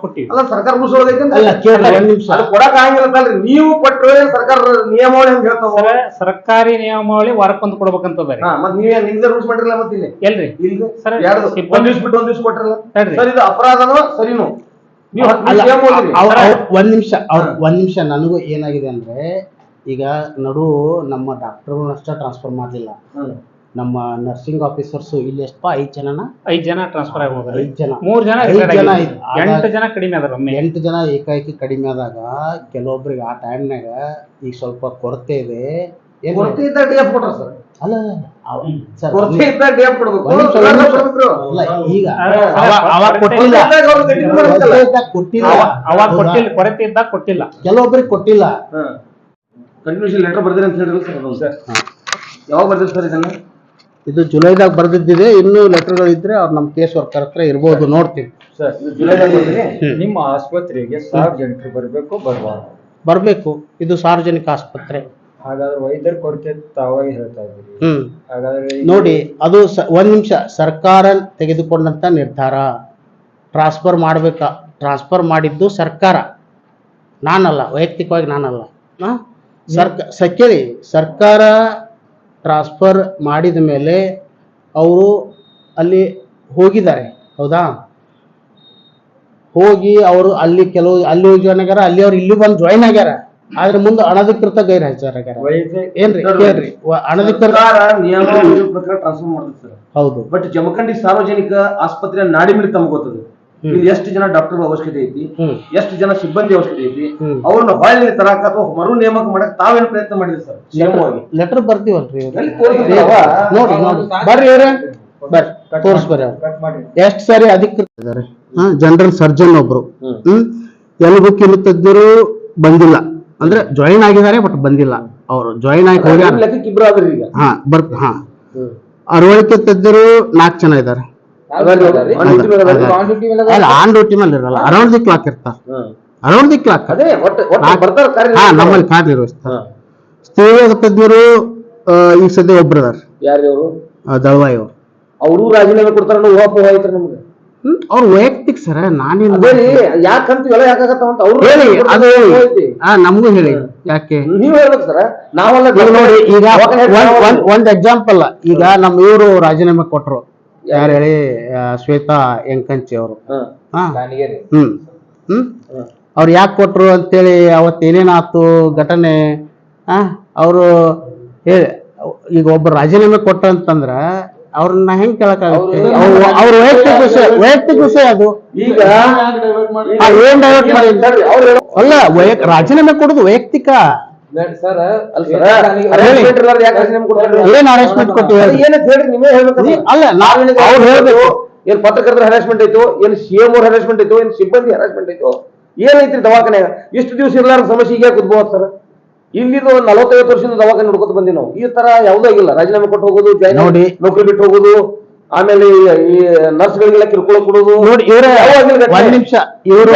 ಕೊಟ್ಟಿವಿ ಅಲ್ಲ ಸರ್ಕಾರ ಅಲ್ಲ ಒಂದ್ ನಿಮಿಷ. ಕೊಡಕ್ ಆಗಿಲ್ಲತ್ತಲ್ರಿ ನೀವು ಕೊಟ್ಟರೆ ಸರ್ಕಾರ ನಿಯಮಾವಳಿ ಹೆಂಗ್ ಹೇಳ್ತಾವ? ಸರ ಸರ್ಕಾರಿ ನಿಯಮಾವಳಿ ವಾರಕ್ಕೊಂದು ಕೊಡ್ಬೇಕಂತದ ಮತ್ ನೀವೇ ನಿಮ್ದೇ ರೂಲ್ಸ್ ಮಾಡಿರಲ್ಲ ಮತ್ತೆ ಇಲ್ಲಿ? ಎಲ್ರಿ? ಇಲ್ಲಿ ಸರ್, ಎರಡು ಒಂದ್ ದಿವ್ಸ ಬಿಟ್ಟು ಒಂದ್ ದಿವ್ಸ ಕೊಟ್ಟಿರಲ್ಲ. ಸರ್ ಇದು ಅಪರಾಧನೋ ಸರಿನೋ? ನೀವು ಒಂದ್ ನಿಮಿಷ ಅವ್ರ ಒಂದ್ ನಿಮಿಷ ನನಗೂ ಏನಾಗಿದೆ ಅಂದ್ರೆ ಈಗ ನಡು ನಮ್ಮ ಡಾಕ್ಟರ್ಗಳನ್ನಷ್ಟೇ ಟ್ರಾನ್ಸ್ಫರ್ ಮಾಡ್ಲಿಲ್ಲ. ನಮ್ಮ ನರ್ಸಿಂಗ್ ಆಫೀಸರ್ಸ್ ಇಲ್ಲಿ ಎಷ್ಟಪ್ಪ ಐದ್ ಜನನ? ಐದ್ ಜನ ಟ್ರಾನ್ಸ್ಫರ್ ಆಗಿ ಹೋಗ್ರಿ ಐದ್ ಜನ. ಮೂರ್ ಜನ ಐದ್ retired ಜನ ಆಗಿದ್ರು. ಎಂಟು ಜನ ಕಡಿಮೆ ಅದಾರ ಒಮ್ಮೆ. ಎಂಟು ಜನ ಏಕಾಏಕಿ ಕಡಿಮೆ ಆದಾಗ ಕೆಲವೊಬ್ರಿಗೆ ಆ ಟೈಮ್ನಾಗ ಈಗ ಸ್ವಲ್ಪ ಕೊರತೆ ಇದೆ. ಏನ್ ಕೊರತೆ ಇದ್ದ ಡಿ ಕೊಟ್ರ ಸರ್? ಅಲ್ಲ ಅವ- ಸರ್, ಕೊರತೆ ಇದ್ದ ಡಿ ಎಫ್ ಕೊಡ್ಬೇಕು. ಒಂದ್ ನಿಮಿಷ, ಒಂದ್ ನಿಮಿಷ. ಅಲ್ಲ, ಈಗ ಅಲ್ಲ, ಅವ- ಅವಾಗ ಕೊಟ್ಟಿಲ್ಲ ಕೊರತೆ ಇದ್ದಾಗ ಅವ್ರು ಗಟ್ಟಿ ಮಾಡ್ಬೇಕಲ್ಲ. ಇದ್ದಾಗ ಕೊಟ್ಟಿಲ್ಲ. ಅವ- ಅವಾಗ ಹೌದಾ? ಕೊಟ್ಟಿಲ್ಲ ಕೊರತೆ ಇದ್ದಾಗ ಕೊಟ್ಟಿಲ್ಲ. ಕೆಲವೊಬ್ರಿಗೆ ಕೊಟ್ಟಿಲ್ಲ. ಕಂಟಿನ್ಯೂಷನ್ ಲೆಟರ್ ಬರ್ದಿರಿ ಅಂತ ಹೇಳಿರಲ್ಲ ಸರ್. ಯಾವಾಗ ಬರ್ದಿರಿ ಸರ್ ಇದನ್ನ? ಇದು ಜುಲೈದಾಗ ಬರ್ದಿದ್ದಿದೆ ಇನ್ನೂ ಲೆಟರ್ಗಳಿದ್ರೆ ಅವ್ರು ನಮ್ಮ ಕೇಸ್ ವರ್ಕರ್ ಹತ್ರ ಇರ್ಬೋದು ನೋಡ್ತೀವಿ. ಸರ್ ನಿಮ್ಮ ಆಸ್ಪತ್ರೆಗೆ ಸಾರ್ವಜನಿಕರು ಬರಬೇಕು ಬರಬಾರ್ದು? ಬರಬೇಕು ಇದು ಸಾರ್ವಜನಿಕ ಆಸ್ಪತ್ರೆ. ಹಾಗಾದ್ರೆ ವೈದ್ಯರ ಕೊರತೆ ತಾವಾಗಿ ಹೇಳ್ತಾ ಇದ್ದೀರಿ. ಹ್ಮ್. ಹಾಗಾದ್ರೆ ಈ- ನೋಡಿ ಅದು ಸ ಒಂದ್ ನಿಮಿಷ ಸರ್ಕಾರ ತೆಗೆದುಕೊಂಡಂತ ನಿರ್ಧಾರ. ಟ್ರಾನ್ಸ್ಫರ್ ಮಾಡ್ಬೇಕಾ? ಟ್ರಾನ್ಸ್ಫರ್ ಮಾಡಿದ್ದು ಸರ್ಕಾರ. ನಾನಲ್ಲ ವೈಯಕ್ತಿಕವಾಗಿ ನಾನಲ್ಲ. ಆ? ಸರ್ಕ ಸಕ್ಕೇರಿ ಕೇಳಿ ಸರ್ಕಾರ ಟ್ರಾನ್ಸ್ಫರ್ ಮಾಡಿದ ಮೇಲೆ ಅವರು ಅಲ್ಲಿ ಹೋಗಿದ್ದಾರೆ ಹೌದಾ? ಹೋಗಿ ಅವರು ಅಲ್ಲಿ ಕೆಲವು ಅಲ್ಲಿ ಹೋಗಿ ಜಾಯ್ನ್ ಆಗ್ಯಾರ ಅಲ್ಲಿ ಅವ್ರು ಇಲ್ಲಿ ಬಂದು ಜಾಯ್ನ್ ಆಗ್ಯಾರ. ಆದ್ರೆ ಮುಂದೆ ಅನಧಿಕೃತ ಗೈರ್ ಹಾಜರಾಗ್ಯಾರ ವೈದ್ಯ ಏನ್ರಿ ಕೇಳ್ರಿ. ಅನಧಿಕೃತ ನಿಯಮ ಪ್ರಕಾರ ಟ್ರಾನ್ಸ್ಫರ್ ಸರ್. ಹೌದು. ಬಟ್ ಜಮಖಂಡಿ ಸಾರ್ವಜನಿಕ ಆಸ್ಪತ್ರೆ ನಾಡಿ ಮೇಲೆ ತಮ್ಗೆ ಗೊತ್ತದು? ಇಲ್ಲಿ ಎಷ್ಟು ಜನ ಡಾಕ್ಟರ್ ಅವಶ್ಯಕತೆ ಐತಿ ಎಷ್ಟು ಜನ ಸಿಬ್ಬಂದಿ ಅವಶ್ಯಕತೆ ಐತಿ. ಅವ್ರನ್ನ ಹೊಳ್ಳಿ ತರಾಕ ಅಥವಾ ಮರು ನೇಮಕ ಮಾಡಕ್ ತಾವೇನ್ ಪ್ರಯತ್ನ ಮಾಡಿದ್ರಿ ಸರ್? ನೇಮವಾಗಿ ಲೆಟರ್ ಬರ್ತೀವಲ್ರಿ? ನೋಡಿ ನೋಡಿ. ಬರ್ರಿ ಇವ್ರೆ. ಎಷ್ಟು ಸಾರಿ ಅಧಿಕೃತ ಇದ್ದಾರೆ? ಜನರಲ್ ಸರ್ಜನ್ ಒಬ್ರು. ಹ್ಮ್. ಎಲುಬು ಕಿಲು ತಜ್ಞರು ಬಂದಿಲ್ಲ. ಅಂದ್ರೆ ಜಾಯಿನ್ ಆಗಿದ್ದಾರೆ ಬಟ್ ಬಂದಿಲ್ಲ. ಅವರು ಜಾಯಿನ್ ಆಗಿ ಹಾ ಬರ್ತ ಹಾ. ಅರವಳಿಕೆ ತಜ್ಞರು ನಾಲ್ಕು ಜನ ಇದ್ದಾರೆ. ಆನ್ ಡ್ಯೂಟಿ ಮೇಲೆ ಇರಲ್ಲ. ಅರೌಂಡ್ ದಿ ಕ್ಲಾಕ್ ಇರ್ತಾರ. ಅರೌಂಡ್ ದಿ ಕ್ಲಾಕ್ ಹಾ. ನಮ್ಮಲ್ಲಿ ಕಾರ್ಯನಿರ್ವಹಿಸ್ತಾರೆ ಹಾ. ಸ್ತ್ರೀರೋಗ ತಜ್ಞರು ಈಗ ಸದ್ಯ ಒಬ್ರು ಅದಾರ ಯಾರ್ರಿ ಅವರು ದಳವಾಯಿ ಅವ್ರು. ಅವರು ರಾಜೀನಾಮೆ ಕೊಡ್ತಾರ ನಮ್ಗೆ. ಹ್ಮ್ ಅವ್ರ ವೈಯಕ್ತಿಕ ಸರ ನಾನೇನು ಯಾಕಂತ ಇವೆಲ್ಲ ಯಾಕಾಗತ್ತಾವ ಅಂತ ಅವ್ರು ಹೇಳಿ ಅದು. ಆ ನಮಗೂ ಹೇಳಿ. ಯಾಕೆ? ನೀವು ಹೇಳ್ಬೇಕು ಸರ. ನಾವೆಲ್ಲ ನೋಡಿ ಈಗ ಒಂದ್ ಎಕ್ಸಾಂಪಲ್ ಈಗ ನಮ್ಮ ಇವರು ರಾಜೀನಾಮೆ ಕೊಟ್ರು. ಯಾರು ಹೇಳಿ ಆ, ಶ್ವೇತಾ ಎಂಕಂಚಿ ಅವರು. ಹ್ಮ್. ಹಾ. ಹ್ಮ್. ಹ್ಮ್. ಅವ್ರು ಯಾಕೆ ಕೊಟ್ರು ಅಂತೇಳಿ ಅವತ್ತು ಏನೇನಾಯ್ತು ಘಟನೆ? ಆ ಅವರು ಹೇಳಿ ಈಗ ಒಬ್ಬ ರಾಜೀನಾಮೆ ಕೊಟ್ಟ ಅಂತಂದ್ರ ಅವ್ರನ್ನ ಹೆಂಗ್ ಕೇಳಕ್ಕಾಗುತ್ತೆ? ಅವ್ರ ಅವ್ರ ವೈಯಕ್ತಿಕ ವಿಷಯ ವೈಯಕ್ತಿಕ ವಿಷಯ ಅದು. ಈಗ ಆ, ಏನ್ ಡೈವರ್ಟ್ ಮಾಡಿ ಸರಿ, ಅಲ್ಲ ವೈಯಕ್ ರಾಜೀನಾಮೆ ಕೊಡುದು ವೈಯಕ್ತಿಕ. ಏನ್ ಕೊಟ್ಟಿವಿ ನೀವೇ ಹೇಳ್ಬೇಕು ಅಲ್ಲ ನಾವ್ ಅವ್ರು ಹೇಳ್ಬೇಕು. ಏನ್ ಪತ್ರಕರ್ತರ ಹರಾಸ್ಮೆಂಟ್ ಐತೋ ಏನ್ ಸಿಎಂ ಅವ್ರ ಹರಾಸ್ಮೆಂಟ್ ಐತೋ ಏನ್ ಸಿಬ್ಬಂದಿ ಹರಾಸ್ಮೆಂಟ್ ಐತೋ ಏನೈತ್ರಿ ದವಾಖಾನೆ? ಇಷ್ಟು ದಿವಸ ಇರ್ಲಾರ ಸಮಸ್ಯೆ ಈಗ ಕುದ್ಬೋದು ಸರ್ ಇಲ್ಲಿದು ಒಂದ್ ನಲವತ್ತೈವತ್ತು ವರ್ಷದಿಂದ ದವಾಖಾನೆ ನೋಡ್ಕೊತ ಬಂದಿ ನಾವು. ಈ ತರ ಯಾವ್ದೂ ಆಗಿಲ್ಲ. ರಾಜೀನಾಮೆ ಕೊಟ್ಟು ಹೋಗೋದು ನೋಡಿ. ನೌಕರಿ ಬಿಟ್ಟು ಹೋಗೋದು ಆಮೇಲೆ ಈ- ನರ್ಸ್ ನರ್ಸ್ಗಳಿಗೆಲ್ಲ ಕಿರುಕುಳ ಕೊಡೋದು. ನೋಡಿ ನಿಮಿಷ ಇವರು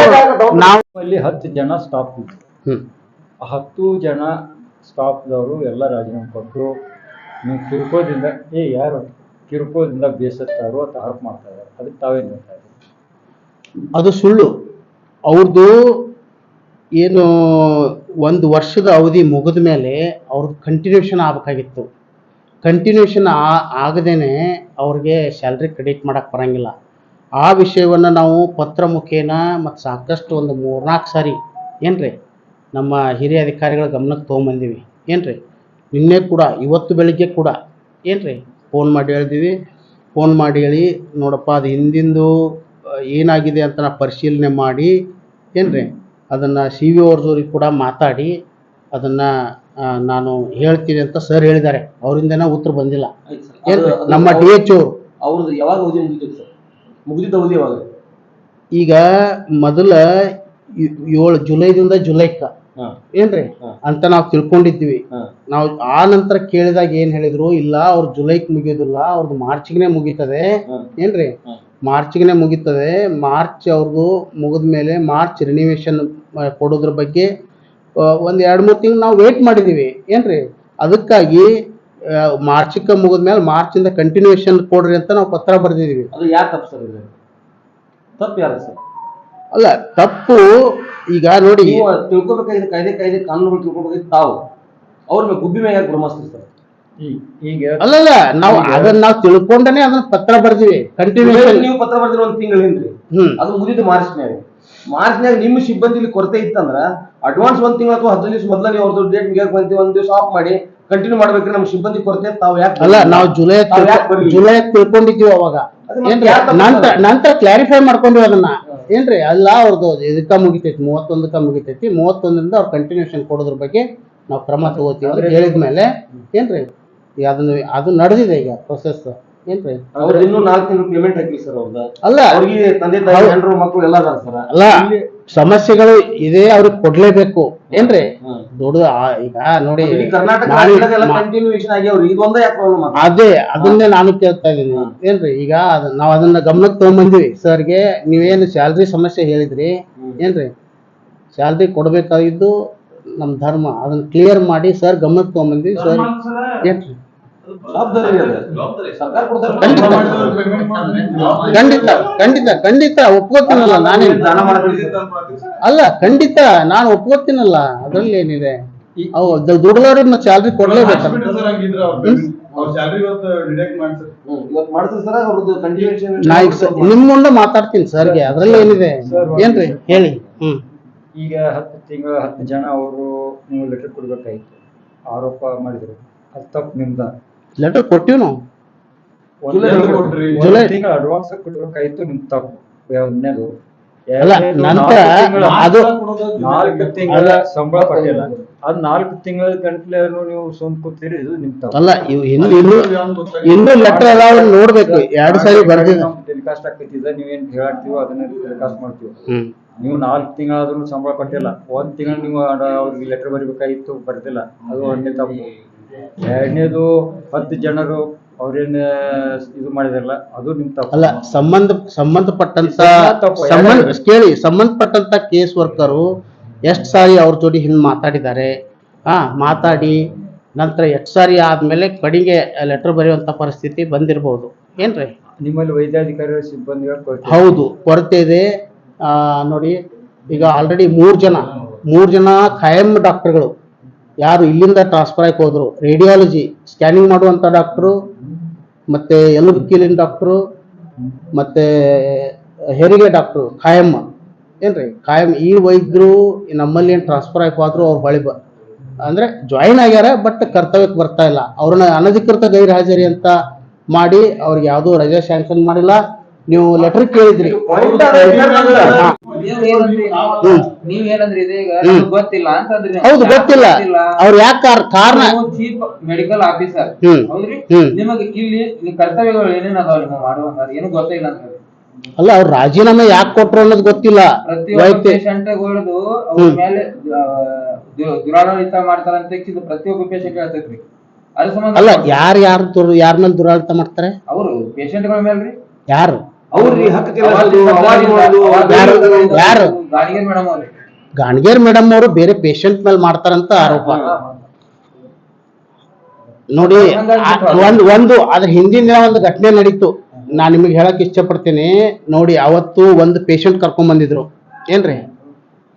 ನಾವು ಅಲ್ಲಿ ಹತ್ತು ಜನ ಸ್ಟಾಫ್ ಹ್ಮ್. ಹತ್ತು ಜನ ಸ್ಟಾಫ್ದವರು ಎಲ್ಲ ರಾಜೀನಾಮೆ ಕೊಟ್ಟರು. ನೀವು ಕಿರುಕೋದಿಂದ ಏ, ಯಾರು? ಕಿರುಕೋದಿಂದ ಬೇಸತ್ತಾರು ಅಂತ ಆರೋಪ ಮಾಡ್ತಾ ಅದಕ್ಕೆ ತಾವೇನು ಹೇಳ್ತಾ ಅದು ಸುಳ್ಳು. ಅವ್ರದ್ದು ಏನು ಒಂದು ವರ್ಷದ ಅವಧಿ ಮುಗಿದ ಮೇಲೆ ಅವ್ರದ್ದು ಕಂಟಿನ್ಯೂಷನ್ ಆಗಬೇಕಾಗಿತ್ತು. ಕಂಟಿನ್ಯೂಷನ್ ಆಗದೇನೆ ಅವ್ರಿಗೆ ಸ್ಯಾಲ್ರಿ ಕ್ರೆಡಿಟ್ ಮಾಡಕ್ಕೆ ಬರಂಗಿಲ್ಲ. ಆ ವಿಷಯವನ್ನು ನಾವು ಪತ್ರ ಮುಖೇನ ಮತ್ತು ಸಾಕಷ್ಟು ಒಂದು ಮೂರ್ನಾಲ್ಕು ಸಾರಿ ಏನ್ರಿ? ನಮ್ಮ ಹಿರಿಯ ಅಧಿಕಾರಿಗಳ ಗಮನಕ್ಕೆ ತೊಗೊಂಬಂದೀವಿ. ಏನ್ರಿ? ನಿನ್ನೆ ಕೂಡ ಇವತ್ತು ಬೆಳಿಗ್ಗೆ ಕೂಡ. ಏನ್ರಿ? ಫೋನ್ ಮಾಡಿ ಹೇಳಿದೀವಿ. ಫೋನ್ ಮಾಡಿ ಹೇಳಿ ನೋಡಪ್ಪ ಅದು ಹಿಂದಿಂದು ಏನಾಗಿದೆ ಅಂತ ನಾ ಪರಿಶೀಲನೆ ಮಾಡಿ ಏನ್ರಿ? ಅದನ್ನು ಸಿ ವಿ ಅವ್ರದವ್ರಿಗೆ ಕೂಡ ಮಾತಾಡಿ ಅದನ್ನು ನಾನು ಹೇಳ್ತೀನಿ ಅಂತ ಸರ್ ಹೇಳಿದ್ದಾರೆ. ಅವರಿಂದನೇ ಉತ್ತರ ಬಂದಿಲ್ಲ. ಏನು ನಮ್ಮ ಡಿ ಎಚ್ ಅವರು ಅವ್ರದ್ದು ಯಾವಾಗ ಅವಧಿ ಮುಗಿದಿತ್ತು ಸರ್? ಮುಗಿದಿದ್ದ ಅವಧಿ ಯಾವಾಗ? ಈಗ ಮೊದಲ ಏಳು ಜುಲೈದಿಂದ ಜುಲೈಕ. ಏನ್ರಿ. ಅಂತ ನಾವು ತಿಳ್ಕೊಂಡಿದ್ವಿ. ನಾವು ಆ ನಂತರ ಕೇಳಿದಾಗ ಏನ್ ಹೇಳಿದ್ರು? ಇಲ್ಲ ಅವ್ರ ಜುಲೈಕ್ ಮುಗಿಯೋದಿಲ್ಲ ಅವ್ರದ್ದು ಮಾರ್ಚ್ಗೆ ಮುಗೀತದೆ. ಏನ್ರಿ. ಮಾರ್ಚ್ಗೆ ಮುಗೀತದೆ. ಮಾರ್ಚ್ ಅವ್ರದ್ದು ಮುಗಿದ ಮೇಲೆ ಮಾರ್ಚ್ ರಿನಿವೇಶನ್ ಕೊಡೋದ್ರ ಬಗ್ಗೆ ಒಂದು ಎರಡ್ ಮೂರು ತಿಂಗಳು ನಾವು ವೇಟ್ ಮಾಡಿದೀವಿ. ಏನ್ರಿ? ಅದಕ್ಕಾಗಿ ಮಾರ್ಚಿಗೆ ಮುಗಿದ ಮೇಲೆ ಮಾರ್ಚಿಂದ ಕಂಟಿನ್ಯೂಷನ್ ಕೊಡ್ರಿ ಅಂತ ನಾವು ಪತ್ರ ಬರೆದಿದ್ದೀವಿ ಅದು ಯಾಕೆ ತಪ್ಪು ಸರ್ ಇದು? ತಪ್ಪು ಯಾರು ಸರ್? ಅಲ್ಲ ತಪ್ಪು ಈಗ ನೋಡಿ. ನೀವು ತಿಳ್ಕೊಬೇಕಾಗಿದ್ದು ಕಾಯ್ದೆ ಕಾಯ್ದೆ ಕಾನೂನು ತಿಳ್ಕೊಬೇಕಾಗಿದ್ದು ತಾವು. ಅವ್ರ ಮೇಲೆ ಗುಬ್ಬಿ ಮೇಲೆ ಗುರುಮಾಸ್ತಿರ್ತಾರೆ ಈಗ ಅಲ್ಲಲ್ಲ ನಾವು ಅದನ್ನ ನಾವು ತಿಳ್ಕೊಂಡನೆ ಅದನ್ನ ಪತ್ರ ಬರ್ದಿವಿ. ಕಂಟಿನ್ಯೂ ನೀವು ಪತ್ರ ಬರ್ದಿರ ಒಂದ್ ತಿಂಗಳ ಹಿಂದ್ರಿ. ಅದು ಮುಗಿದು ಮಾರ್ಚ್ನ್ಯಾಗ ಮಾರ್ಚ್ನ್ಯಾಗ ನಿಮ್ಮ ಸಿಬ್ಬಂದಿಲಿ ಕೊರತೆ ಇತ್ತಂದ್ರ ಅಡ್ವಾನ್ಸ್ ಒಂದ್ ತಿಂಗಳ ಅಥವಾ ಹದಿನೈದು ದಿವಸ ಮೊದಲ ನೀವು ಅವ್ರದ್ದು ಡೇಟ್ ಮುಗಿಯಕ್ ಬಂದಿ ಒಂದ್ ದಿವಸ ಆಫ್ ಮಾಡಿ ಕಂಟಿನ್ಯೂ ಮಾಡ್ಬೇಕ್ರಿ ನಮ್ ಸಿಬ್ಬಂದಿ ಕೊರತೆ ತಾವು ಯಾಕೆ ಅಲ್ಲ ನಾವು ಜುಲೈ? ಜುಲೈ ತಿಳ್ಕೊಂಡಿದ್ದೀವಿ ಅವಾಗ. ನಂತರ ನಂತರ ಕ್ಲಾರಿಫೈ ಮಾಡ್ಕೊಂಡ್ವಿ ಅದನ್ನ. ಏನ್ರಿ? ಅಲ್ಲ ಅವ್ರದ್ದು ಇದಕ್ಕ ಮುಗಿತೈತಿ ಮೂವತ್ತೊಂದಕ್ಕ ಮುಗಿತೈತಿ. ಮೂವತ್ತೊಂದರಿಂದ ಅವ್ರ ಕಂಟಿನ್ಯೂಷನ್ ಕೊಡೋದ್ರ ಬಗ್ಗೆ ನಾವು ಕ್ರಮ ತಗೋತೀವಿ ಅಂತ ಹೇಳಿದ್ಮೇಲೆ ಏನ್ರಿ? ಅದನ್ನ ಅದು ನಡೆದಿದೆ ಈಗ ಪ್ರೊಸೆಸ್ ಏನ್ರಿ? ಅವ್ರದ್ದು ಇನ್ನೂ ನಾಲ್ಕು ತಿಂಗಳು ಪೇಮೆಂಟ್ ಹಾಕಿ ಸರ್ ಅವ್ರದ್ದು ಅಲ್ಲ. ಅವ್ರಿಗೆ ತಂದೆ ತಾಯಿ ಹೌದು. ಮಕ್ಕಳು ಎಲ್ಲ ಅದಾರ ಸರ್ ಅಲ್ಲ ಸಮಸ್ಯೆಗಳು ಇದೆ ಅವ್ರಿಗೆ ಕೊಡ್ಲೇಬೇಕು. ಏನ್ರಿ? ದೊಡ್ಡದ ದೊಡ್ಡ ಈಗ ನೋಡಿ ಇಡೀ ಕರ್ನಾಟಕ ಮಾಡಿ- ರಾಜ್ಯದಾಗೆಲ್ಲ ಮಾ- ಕಂಟಿನ್ಯೂಷನ್ ಆಗಿ ಅವ್ರು ಇದೊಂದೇ ಪ್ರಾಬ್ಲಮ್ ಅದೇ ಅದನ್ನೇ ನಾನು ಕೇಳ್ತಾ ಇದ್ದೀನಿ. ಏನ್ರಿ ಈಗ ನಾವ್ ಅದನ್ನ ಗಮನಕ್ಕೆ ತಗೊಂಬಂದಿವಿ. ಸರ್ಗೆ ನೀವೇನು ಸ್ಯಾಲ್ರಿ ಸಮಸ್ಯೆ ಹೇಳಿದ್ರಿ ಏನ್ರಿ? ಸ್ಯಾಲ್ರಿ ಕೊಡ್ಬೇಕಾಗಿದ್ದು ನಮ್ ಧರ್ಮ. ಅದನ್ನ ಕ್ಲಿಯರ್ ಮಾಡಿ ಸರ್ ಗಮನಕ್ಕೆ ತಗೊಂಬಂದಿವಿ. ಸರ್ ಏನ್ರಿ? ಜವಾಬ್ದಾರಿ. ಖಂಡಿತ. ಖಂಡಿತ ಖಂಡಿತ ಒಪ್ಕೋತೀನಲ್ಲ ನಾನೇ. ದಾನ ಮಾಡ್ಬೇಕು ಅಲ್ಲ ಖಂಡಿತ ನಾನು ಒಪ್ಕೋತೀನಲ್ಲ. ಅದ್ರಲ್ಲಿ ಏನಿದೆ? ದುಡ್ಡು ದುಡ್ಡೋರಿಗೆ ಸ್ಯಾಲ್ರಿ ಕೊಡ್ಲೇಬೇಕು. ನಾ ಈಗ ನಿಮ್ ಮುಂದೆ ಮಾತಾಡ್ತೀನಿ ಸರ್ಗೆ ಅದ್ರಲ್ಲಿ ಏನಿದೆ? ಏನ್ರಿ? ಹೇಳಿ. ಹ್ಮ್. ಈಗ ಹತ್ತು ತಿಂಗಳ ಹತ್ತು ಜನ ಅವರು ನೀವು ಲೆಟರ್ ಕೊಡ್ಬೇಕಾಯ್ತು. ಆರೋಪ ಮಾಡಿದ್ರು. ಅದು ತಪ್ಪು ನಿಮ್ದ. ಲೆಟರ್ ಕೊಟ್ಟಿವಿ ನಾವು? ಜುಲೈ- ತಿಂಗಳ ಅಡ್ವಾನ್ಸ್ ಕೊಡ್ಬೇಕಾಯ್ತು ನಿಮ್ ತಪ್ಪು. ಒಂದನೇದು ಅಲ್ಲ, ಎರಡನೇದು ನಂತರ ನಾಲ್ಕು ಅದು ನಾಲ್ಕು ತಿಂಗಳ ಅಲ್ಲ. ಸಂಬಳ ಕೊಟ್ಟಿಲ್ಲ ಅದ್ ನಾಲ್ಕು ತಿಂಗಳ ಗಂಟ್ಲೆ ನೀವು ಸುಮ್ ಕೂತೀರಿ ಇದು ನಿಮ್ ತಪ್ಪು. ಅಲ್ಲ ಇವ್ ಇನ್ನು ಇನ್ನು ಇನ್ನೂ ಲೆಟರ್ ಅದಾವ ನೋಡ್ಬೇಕು. ಎರಡು ಸಾರಿ ಬರ್ದಿದೆ. ಟೆಲಿಕಾಸ್ಟ್ ಆಕೈತಿದ ನೀವೇನ್ ಹೇಳ್ತೀವೋ ಅದನ್ನ ಟೆಲಿಕಾಸ್ಟ್ ಮಾಡ್ತೀವಿ. ನೀವು ನಾಲ್ಕು ತಿಂಗಳಾದ್ರೂ ಸಂಬಳ ಕೊಟ್ಟಿಲ್ಲ ಒಂದ್ ತಿಂಗಳು ನೀವು ಅವ್ರಿಗೆ ಲೆಟರ್ ಬರಿಬೇಕಾಗಿತ್ತು ಬರ್ದಿಲ್ಲ. ಅದು ಒಂದೇ ತಪ್ಪು. ಎರಡನೇದು ಹತ್ತು ಜನರು ಅವ್ರೇನ್ ಇದು ಮಾಡಿದಾರಲ್ಲ ಅದು ನಿಮ್ ತಪ್ಪು. ಅಲ್ಲ ಸಂಬಂಧ ಸಂಬಂಧಪಟ್ಟಂತ ಇದೆಲ್ಲ ತಪ್ಪು. ಸಂಬಂಧ ಕೇಳಿ ಸಂಬಂಧಪಟ್ಟಂತ ಕೇಸ್ ವರ್ಕರು ಎಷ್ಟು ಸಾರಿ ಅವ್ರ ಜೋಡಿ ಹಿಂಗ್ ಮಾತಾಡಿದ್ದಾರೆ? ಹಾ ಮಾತಾಡಿ ನಂತರ ಎಷ್ಟು ಸಾರಿ ಆದ್ಮೇಲೆ ಕಡೆಗೆ ಲೆಟರ್ ಬರೆಯುವಂತ ಪರಿಸ್ಥಿತಿ ಬಂದಿರಬಹುದು ಏನ್ರಿ? ನಿಮ್ಮಲ್ಲಿ ವೈದ್ಯಾಧಿಕಾರಿ ಸಿಬ್ಬಂದಿಗಳ ಕೊರತೆ. ಹೌದು ಕೊರತೆ ಇದೆ. ಆ, ನೋಡಿ ಈಗ ಆಲ್ರೆಡಿ ಮೂರು ಜನ ಮೂರು ಜನ ಖಾಯಂ ಡಾಕ್ಟರ್ಗಳು. ಯಾರು ಇಲ್ಲಿಂದ ಟ್ರಾನ್ಸ್ಫರ್ ಆಗಿ ಹೋದರು. ರೇಡಿಯಾಲಜಿ ಸ್ಕ್ಯಾನಿಂಗ್ ಮಾಡುವಂಥ ಡಾಕ್ಟ್ರು ಮತ್ತೆ ಎಲುಬು ಕೀಲಿನ ಡಾಕ್ಟ್ರು ಮತ್ತೆ ಹೆರಿಗೆ ಡಾಕ್ಟ್ರು ಖಾಯಂ ಏನ್ರಿ? ಖಾಯಂ ಈ ವೈದ್ಯರು ನಮ್ಮಲ್ಲಿ ಏನು ಟ್ರಾನ್ಸ್ಫರ್ ಆಗಿ ಹೋದ್ರು ಅವ್ರು ಹೊಳಿ ಬ, ಅಂದ್ರೆ ಜಾಯಿನ್ ಆಗ್ಯಾರ ಬಟ್ ಕರ್ತವ್ಯಕ್ಕೆ ಬರ್ತಾ ಇಲ್ಲ. ಅವ್ರನ್ನ ಅನಧಿಕೃತ ಗೈರು ಹಾಜರಿ ಅಂತ ಮಾಡಿ ಅವ್ರಿಗೆ ಯಾವುದೂ ರಜೆ ಸ್ಯಾಂಕ್ಷನ್ ಮಾಡಿಲ್ಲ. ನೀವು ಲೆಟರ್ ಕೇಳಿದ್ರಿ. ನೀವ್ ಏನಂದ್ರಿ? ಹ್ಮ್. ನೀವ್ ಏನಂದ್ರಿ ಇದು ಈಗ? ಹ್ಮ್. ನಮ್ಗ್ ಗೊತ್ತಿಲ್ಲ ಅಂತಂದ್ರಿ ಹೌದು ಗೊತ್ತಿಲ್ಲ. ಅವ್ರು ಯಾಕೆ ಕಾರಣ? Chief medical officer. ಹೌದ್ರಿ. ನಿಮಗೆ ಇಲ್ಲಿ ಕರ್ತವ್ಯಗಳು ಏನೇನ್ ಅದಾವ ನಿಮ್ಮ ಮಾಡುವಂತ ಏನು ಗೊತ್ತಿಲ್ಲ ಅಂತ. ಅಲ್ಲ ಅವ್ರು ರಾಜೀನಾಮೆ ಯಾಕೆ ಕೊಟ್ರು ಅನ್ನೋದು ಗೊತ್ತಿಲ್ಲ. ಪ್ರತಿಯೊಬ್ಬ ಪೇಷಂಟ್ಗಳದು ಅವ್ರ. ಮೇಲೆ ದುರಾಡಳಿತ ಮಾಡ್ತಾರ ಅಂತ ಪ್ರತಿಯೊಬ್ಬ ಪೇಷಂಟ್ ಹೇಳ್ತೈತ್ರಿ. ಅದ್ರ ಸಂಬಂಧ ಅಲ್ಲ ಯಾರು ಯಾರು ಯಾರನ್ನ ಯಾರ ಮೇಲೆ ದುರಾಡಳಿತ ಮಾಡ್ತಾರೆ? ಅವರು ಪೇಷಂಟ್ಗಳ ಮೇಲ್ರಿ. ಯಾರು? ಹಕ್ಕು ಯಾರು? ಅವ್ರಿ. ಗಾಣಗೇರ್ ಮೇಡಮ್ ಅವರು ಬೇರೆ ಪೇಷಂಟ್ ಮೇಲೆ ಮಾಡ್ತಾರಂತ ಆರೋಪ. ನೋಡಿ ಒಂದು ಒಂದು ಅದ್ರ ಹಿಂದಿನ ದಿನ ಒಂದು ಘಟನೆ ನಡೀತು. ನಾ ನಿಮಗೆ ಹೇಳಕ್ ಇಷ್ಟಪಡ್ತೀನಿ. ನೋಡಿ ಅವತ್ತು ಒಂದು ಪೇಷಂಟ್ ಕರ್ಕೊಂಡ್ ಬಂದಿದ್ರು. ಏನ್ರಿ?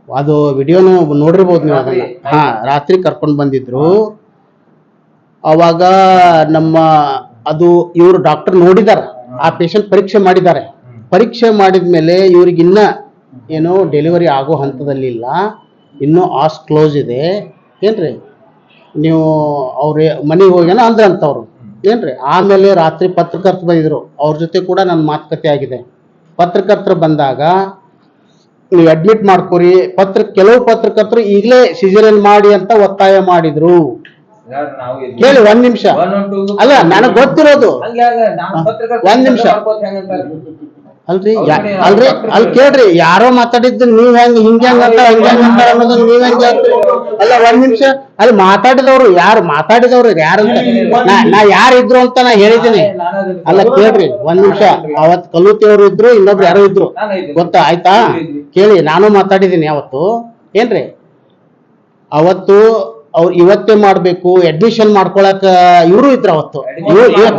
ಅದು ವಿಡಿಯೋನು ನೋಡಿರ್ಬೋದು ನೀವು ಅದನ್ನ. ಹಾ ರಾತ್ರಿ ಕರ್ಕೊಂಡ್ ಬಂದಿದ್ರು. ಅವಾಗ ನಮ್ಮ ಅದು ಇವರು ಡಾಕ್ಟರ್ ನೋಡಿದಾರ. ಆ ಪೇಷಂಟ್ ಪರೀಕ್ಷೆ ಮಾಡಿದ್ದಾರೆ. ಪರೀಕ್ಷೆ ಮಾಡಿದ ಮೇಲೆ ಇವ್ರಿಗೆ ಇನ್ನ ಏನು ಡೆಲಿವರಿ ಆಗೋ ಹಂತದಲ್ಲಿ ಇಲ್ಲ. ಇನ್ನೂ ಆಸ್ ಕ್ಲೋಸ್ ಇದೆ. ಏನ್ರಿ? ನೀವು ಅವ್ರ ಮನೆಗೆ ಹೋಗ್ಯಾನ ಅಂದ್ರೆ ಅಂತವ್ರು ಏನ್ರಿ? ಆಮೇಲೆ ರಾತ್ರಿ ಪತ್ರಕರ್ತರು ಬಂದಿದ್ರು. ಅವ್ರ ಜೊತೆ ಕೂಡ ನನ್ನ ಮಾತುಕತೆ ಆಗಿದೆ. ಪತ್ರಕರ್ತರು ಬಂದಾಗ ನೀವು ಅಡ್ಮಿಟ್ ಮಾಡ್ಕೊರಿ. ಪತ್ರ ಕೆಲವು ಪತ್ರಕರ್ತರು ಈಗಲೇ ಸಿಜರಿಯನ್ ಮಾಡಿ ಅಂತ ಒತ್ತಾಯ ಮಾಡಿದ್ರು? ಕೇಳಿ ಒಂದ್ ನಿಮಿಷ. ಅಲ್ಲ ನನಗ್ ಗೊತ್ತಿರೋದು. ಒಂದ್ ನಿಮಿಷ. ಅಲ್ರಿ ಅಲ್ರಿ ಅಲ್ಲಿ ಕೇಳ್ರಿ ಯಾರೋ ಮಾತಾಡಿದ್ದು ನೀವ್ ಹೆಂಗ್ ಹಿಂಗ ಹೆಂಗ್ ಅಂತ ಹಂಗ ಹೆಂಗ್ ಅಂತ ಅನ್ನೋದನ್ನ ನೀವ್ ಹೆಂಗ್ ಅಲ್ಲ ಒಂದ್ ನಿಮಿಷ. ಅಲ್ಲಿ ಮಾತಾಡಿದವ್ರು ಯಾರು ಮಾತಾಡಿದವ್ರು ಯಾರಂತ ನಾ ಯಾರು ಇದ್ರು ಅಂತ ನಾ ಹೇಳಿದ್ದೀನಿ. ಅಲ್ಲ ಕೇಳ್ರಿ ಒಂದ್ ನಿಮಿಷ. ಅವತ್ ಕಲೂತಿಯವ್ರು ಇದ್ರು ಇನ್ನೊಬ್ರು ಯಾರೋ ಇದ್ರು. ಗೊತ್ತ ಗೊತ್ತಾ ಆಯ್ತಾ? ಕೇಳಿ ನಾನು ಮಾತಾಡಿದ್ದೀನಿ ಅವತ್ತು ಏನ್ರಿ? ಅವತ್ತು ಅವ್ರು ಇವತ್ತೇ ಮಾಡ್ಬೇಕು ಅಡ್ಮಿಷನ್ ಮಾಡ್ಕೊಳಕ ಇವರು ಇದ್ರು ಅವತ್ತು.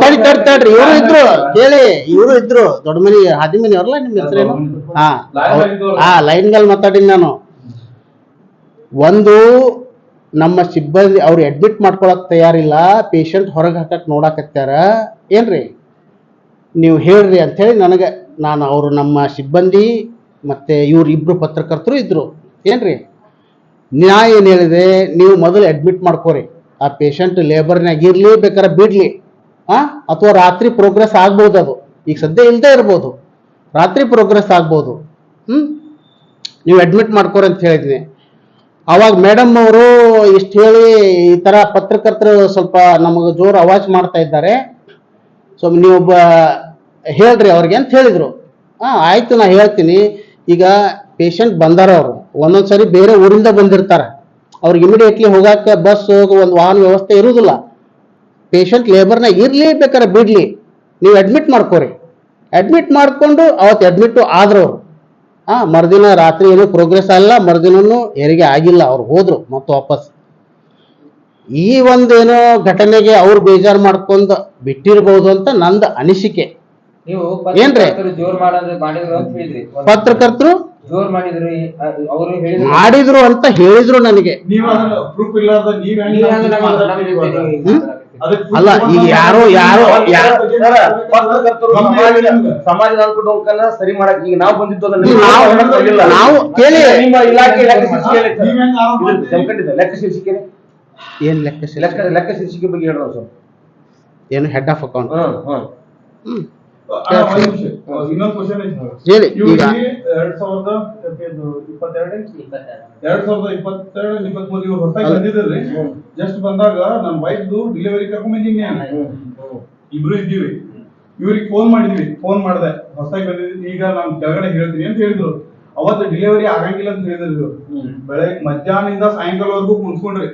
ತಡಿ ತಡಿ ತಡ್ರಿ ಇವರು ಇದ್ರು. ಕೇಳಿ ಇವರು ಇದ್ರು. ದೊಡ್ಡ ಮನಿ ಹಾದಿ ಮನಿ ಅವ್ರಲ್ಲ ನಿಮ್ಮ ಹೆಸರೇನು? ಹಾ. ಲೈನ್ ಗಲ್ ಮಾತಾಡಿನಿ ನಾನು. ಒಂದು ನಮ್ಮ ಸಿಬ್ಬಂದಿ ಅವ್ರು ಅಡ್ಮಿಟ್ ಮಾಡ್ಕೊಳಕ್ ತಯಾರಿಲ್ಲ ಪೇಷಂಟ್ ಹೊರಗೆ ಹಾಕಕ್ ನೋಡಾಕತ್ಯಾರ. ಏನ್ರಿ? ನೀವು ಹೇಳ್ರಿ ಅಂಥೇಳಿ ನನಗೆ ನಾನು ಅವರು ನಮ್ಮ ಸಿಬ್ಬಂದಿ ಮತ್ತೆ ಇವ್ರು ಇಬ್ಬರು ಪತ್ರಕರ್ತರು ಇದ್ರು. ಏನ್ರಿ? ನಾ ಏನು ಹೇಳಿದೆ ನೀವು ಮೊದಲು ಅಡ್ಮಿಟ್ ಮಾಡ್ಕೋರಿ. ಆ ಪೇಷಂಟ್ ಲೇಬರ್ನಾಗ ಇರಲಿ ಬೇಕಾರೆ ಬಿಡ್ಲಿ. ಆ? ಅಥವಾ ರಾತ್ರಿ ಪ್ರೋಗ್ರೆಸ್ ಆಗ್ಬೋದು ಅದು. ಈಗ ಸದ್ಯ ಇಲ್ಲದೆ ಇರ್ಬೋದು. ರಾತ್ರಿ ಪ್ರೋಗ್ರೆಸ್ ಆಗ್ಬೋದು. ಹ್ಞೂ ನೀವು ಅಡ್ಮಿಟ್ ಮಾಡ್ಕೋರಿ ಅಂತ ಹೇಳಿದ್ನಿ. ಅವಾಗ ಮೇಡಮ್ ಅವರು ಇಷ್ಟು ಹೇಳಿ ಈ ತರ ಪತ್ರಕರ್ತರು ಸ್ವಲ್ಪ ನಮಗೆ ಜೋರು ಅವಾಜ್ ಮಾಡ್ತಾ ಇದ್ದಾರೆ. ಸೊ, ನೀವೊಬ್ಬ ಹೇಳ್ರಿ ಅವ್ರಿಗೆ ಅಂತ ಹೇಳಿದ್ರು. ಹಾಂ ಆಯ್ತು, ನಾ ಹೇಳ್ತೀನಿ. ಈಗ ಪೇಷಂಟ್ ಬಂದಾರ ಅವರು. ಒಂದೊಂದ್ಸರಿ ಬೇರೆ ಊರಿಂದ ಬಂದಿರ್ತಾರೆ. ಅವ್ರಿಗೆ ಇಮಿಡಿಯೇಟ್ಲಿ ಹೋಗಕ್ಕೆ ಬಸ್ ಒಂದು ವಾಹನ ವ್ಯವಸ್ಥೆ ಇರುವುದಿಲ್ಲ ಪೇಷಂಟ್ ಲೇಬರ್ನ ಇರಲಿ ಬೇಕಾದ್ರೆ ಬಿಡ್ಲಿ. ನೀವು ಅಡ್ಮಿಟ್ ಮಾಡ್ಕೋರಿ. ಅಡ್ಮಿಟ್ ಮಾಡಿಕೊಂಡು ಅವತ್ತು ಅಡ್ಮಿಟ್ ಆದ್ರು ಹಾಂ ಹಾ ಮರುದಿನ ರಾತ್ರಿ ಏನು ಪ್ರೋಗ್ರೆಸ್ ಆಗಿಲ್ಲ ಮರುದಿನೂ ಹೆರಿಗೆ ಆಗಿಲ್ಲ ಅವ್ರು ಹೋದರು ಮತ್ತೆ ವಾಪಸ್. ಈ ಒಂದೇನೋ ಘಟನೆಗೆ ಅವ್ರು ಬೇಜಾರು ಮಾಡ್ಕೊಂಡು ಬಿಟ್ಟಿರ್ಬೋದು ಅಂತ ನಂದು ಅನಿಸಿಕೆ. ಏನ್ರಿ? ಪತ್ರಕರ್ತರು? ಜೋರ್ ಮಾಡಿದ್ರು ಅವರು ಮಾಡಿದ್ರು ಅಂತ ಹೇಳಿದ್ರು ನನಗೆ. ಅಲ್ಲ, ಈಗ ಯಾರೋ ಯಾರೋ ಸಮಾಜದ ಅನ್ಕೊಂಡವಕ್ಕನ್ನ ಸರಿ ಮಾಡಕ್ ಈಗ ನಾವು ಬಂದಿದ್ದು ಅದನ್ನ ನಾವು ನಾವು ಕೇಳಿ. ನಿಮ್ಮ ಇಲಾಖೆ ಲೆಕ್ಕ ಶೀರ್ಷಿಕೆ ಏನ್ ಲೆಕ್ಕ ಲೆಕ್ಕ. ಲೆಕ್ಕ ಶೀರ್ಷಿಕೆ? ಬಗ್ಗೆ ಹೇಳೋಣ ಸರ್ ಏನು ಹೆಡ್ ಆಫ್ ಅಕೌಂಟ್ ಹ್ಮ್. ಇನ್ನೊಂದ್ ಕ್ವಶನ್ ಹೇಳಿ ಈಗ. ಇವ್ರಿಗೆ ಎರಡ್ ಸಾವಿರದ ಇದು ಇಪ್ಪತ್ತೆರಡು? ಎರಡ್ ಸಾವಿರದ ಇಪ್ಪತ್ತೆರಡು ಇಪ್ಪತ್ಮೂರು ಇವ್ರು ಬಂದಿದ್ರಿ ಜಸ್ಟ್ ಬಂದಾಗ ನನ್ ವೈಫ್ದು ಡಿಲಿವರಿ ಕರ್ಕೊಂಡ್ ಬಂದಿನಿ ಇಬ್ರು ಇದ್ದೀವಿ. ಇವ್ರಿಗೆ ಫೋನ್ ಮಾಡಿದ್ವಿ. ಫೋನ್ ಮಾಡ್ದೆ. ಹೊಸದಾಗಿ ಬಂದಿದ್ವಿ ಈಗ ನಾನು ಕೆಳಗಡೆ ಹೇಳ್ತೀನಿ ಅಂತ ಹೇಳಿದ್ರು. ಅವತ್ತು ಡಿಲಿವರಿ ಆಗಂಗಿಲ್ಲ ಅಂತ ಹೇಳಿದ್ರು ಇವ್ರು. ಬೆಳಗ್ಗೆ ಮಧ್ಯಾಹ್ನದಿಂದ ಸಾಯಂಕಾಲವರೆಗೂ ಕುಂತ್ಕೊಂಡ್ರಿ.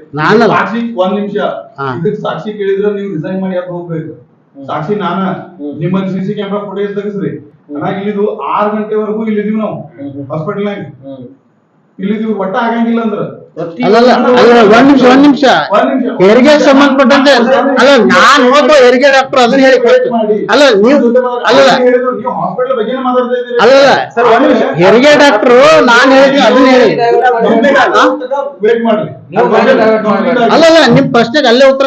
ಸಾಕ್ಷಿ ಒಂದ್ ನಿಮಿಷ. ಇದಕ್ ಸಾಕ್ಷಿ ಕೇಳಿದ್ರೆ ನೀವು ರಿಸೈನ್ ಮಾಡಿ ಯಾಕೆ ಹೋಗ್ಬೇಕು? ಸಾಕ್ಷಿ ನಾನ. ನಿಮ್ಮಲ್ಲಿ ಸಿ ಸಿ ಕ್ಯಾಮ್ರಾ ಫುಟೇಜ್ ತೆಗಿಸ್ರಿ ಅಣ್ಣ ಇಲ್ಲಿದು ಆರ್ ಗಂಟೆವರೆಗೂ ಇಲ್ಲಿದೀವಿ ನಾವು. ಹಾಸ್ಪಿಟಲ್ನಾಗ ಇಲ್ಲಿದೀವಿ ಒಟ್ಟ ಆಗಂಗಿಲ್ಲ ಅಂದ್ರ. ಅಲ್ಲ ಒಂದ್ ನಿಮಿಷ ಒಂದ್ ನಿಮಿಷ. ಹೆರಿಗೆ ಸಂಬಂಧಪಟ್ಟಂತೆ ಅಲ್ಲ ನಾನ್ ಒಬ್ಬ ಹೆರಿಗೆ ಡಾಕ್ಟರ್ ಅದನ್ನ ಹೇಳಿ ಅಲ್ಲ ನೀವು ಅಲ್ಲ ಅಲ್ಲ. ಹಾಸ್ಪಿಟಲ್ ಹೆರಿಗೆ ಡಾಕ್ಟರ್ ನಾನ್ ಹೇಳಿ ಅದನ್ನ ಹೇಳಿ. divert ಅಲ್ಲಲ್ಲ ನಿಮ್ ಪ್ರಶ್ನೆಗೆ ಅಲ್ಲೇ ಉತ್ತರ